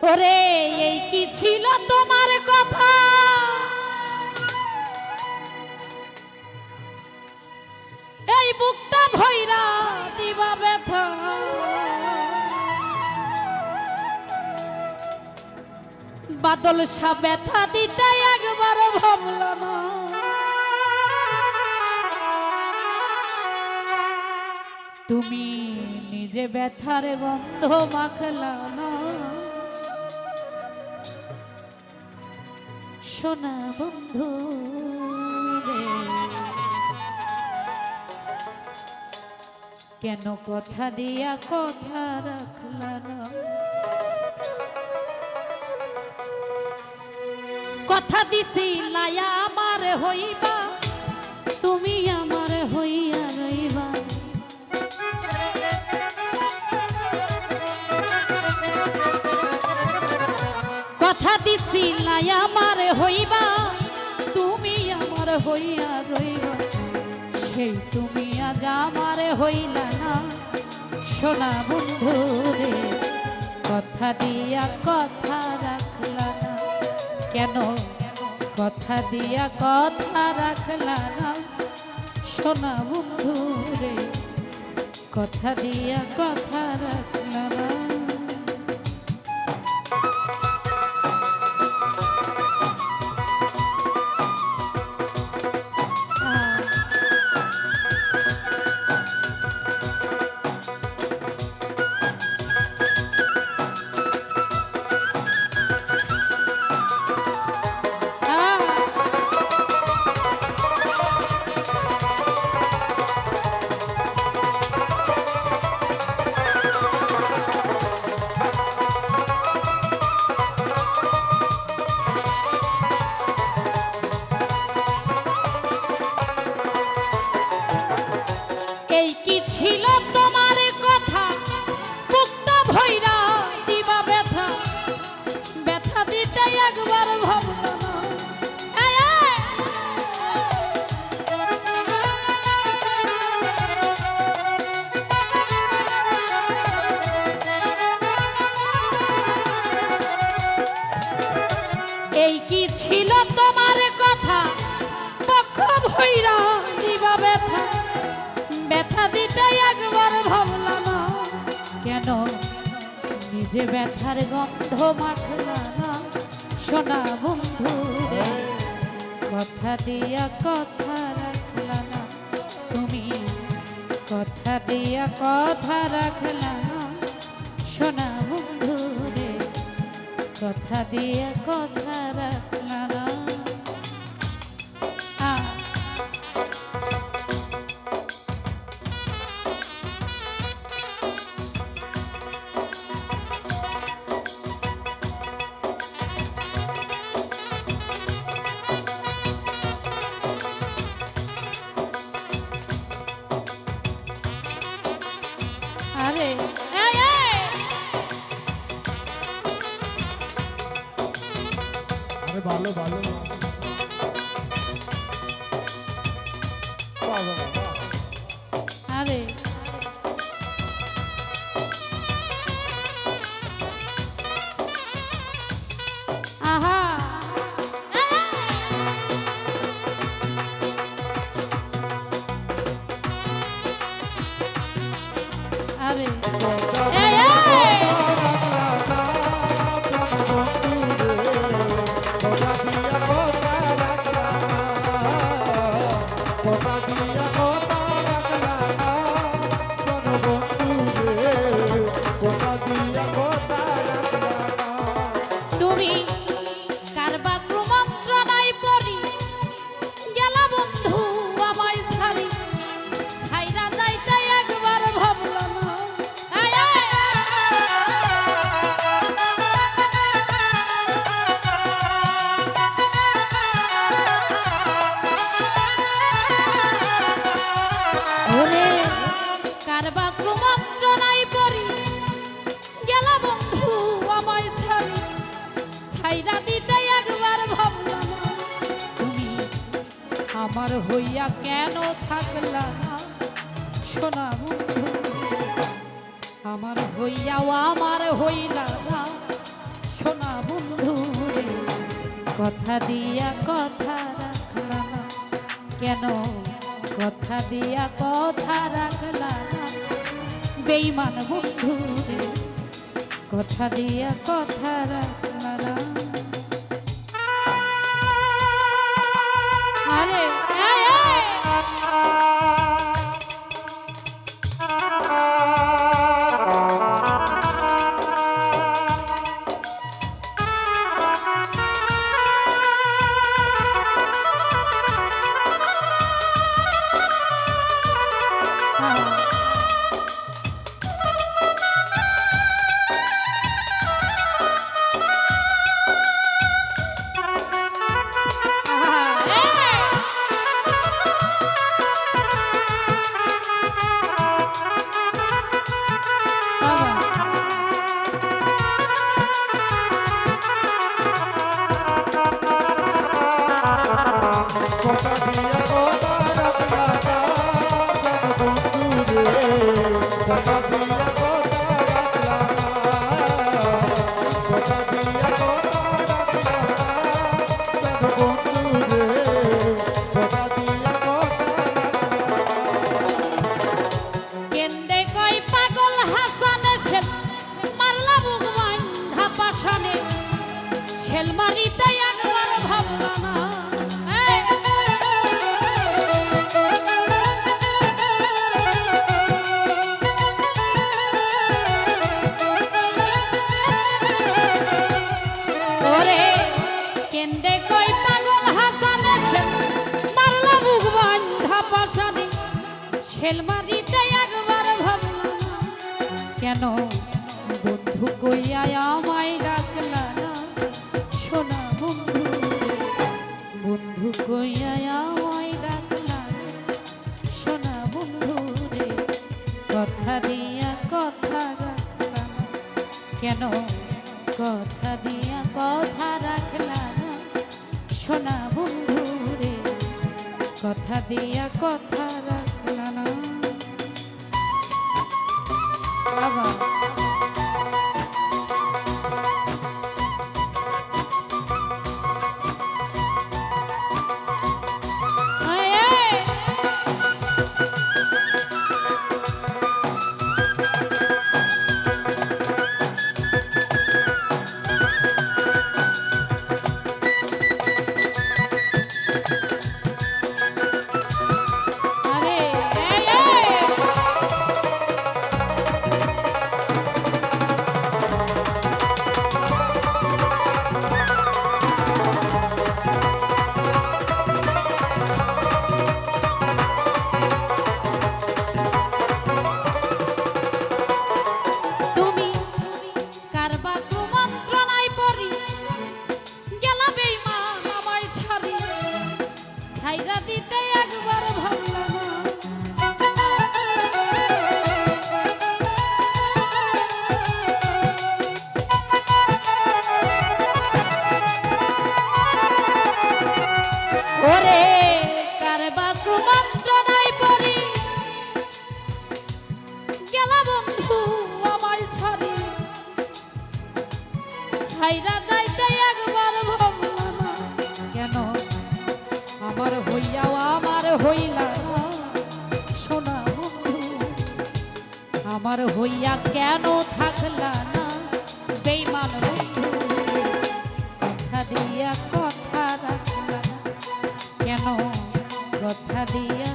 ওরে এই কি ছিল তোমার কথা? এই বুকটা ভৈরা দিবা ব্যথা। বাদল সা ব্যথা দিতে একবার ভাবল না। তুমি নিজে ব্যথার গন্ধ মাখলা। সোনা বন্ধু কেন কথা দিয়া কথা রাখলা কথা দিছি লায়া আমার হইবা। তুমি আমার দিছি আমার হইবা, তুমি আমার হইয়া রইবা। সেই তুমি আজ আমার হইলা না। সোনা বন্ধু রে, কথা দিয়া কথা রাখলা না। কেন? কথা দিয়া কথা রাখলা না। সোনা বন্ধু রে, কথা দিয়া কথা রাখলা না। ছিল তোমার কথা। পক্ষ ভৈরা দিবা ব্যথা। ব্যথা দিতে একবার ভাবলা না কেন? নিজে ব্যথার গন্ধ মাখলা না। সোনা বন্ধু রে, কথা দিয়া কথা রাখলা তুমি কথা দিয়া কথা রাখলা সোনা বন্ধু কথা দিয়া কথা রাখলা আরে ভালো ভালো বাহ, আমার হইয়া কেন থাকলা সোনা বন্ধু, আমার হইয়া আমার হইলা সোনা বন্ধু কথা দিয়া কথা রাখলা কেন কথা দিয়া কথা রাখলা বেইমান বন্ধু কথা দিয়া কথা রাখলা খেলবাড়িতে একবার ভাবলাম কেন কথা দিয়া কথা রাখলাম বাবা। কেন থাকলা না? বেইমান কথা দিয়া কথা রাখলা কেন কথা দিয়া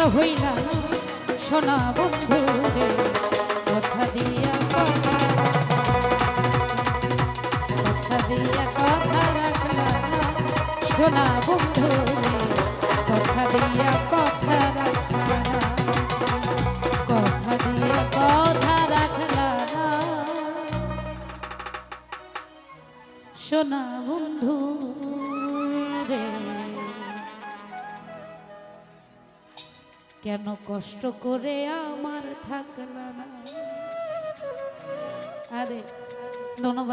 আর হইলা, সোনা বন্ধু রে, কথা দিয়া কথা কথা দিয়া কথা রাখলা সোনা বন্ধু রে, কথা দিয়া কথা রাখলা কথা দিয়া কথা রাখলা সোনা বন্ধু কেন কষ্ট করে আমার থাকলা না? আরে ধন্যবাদ।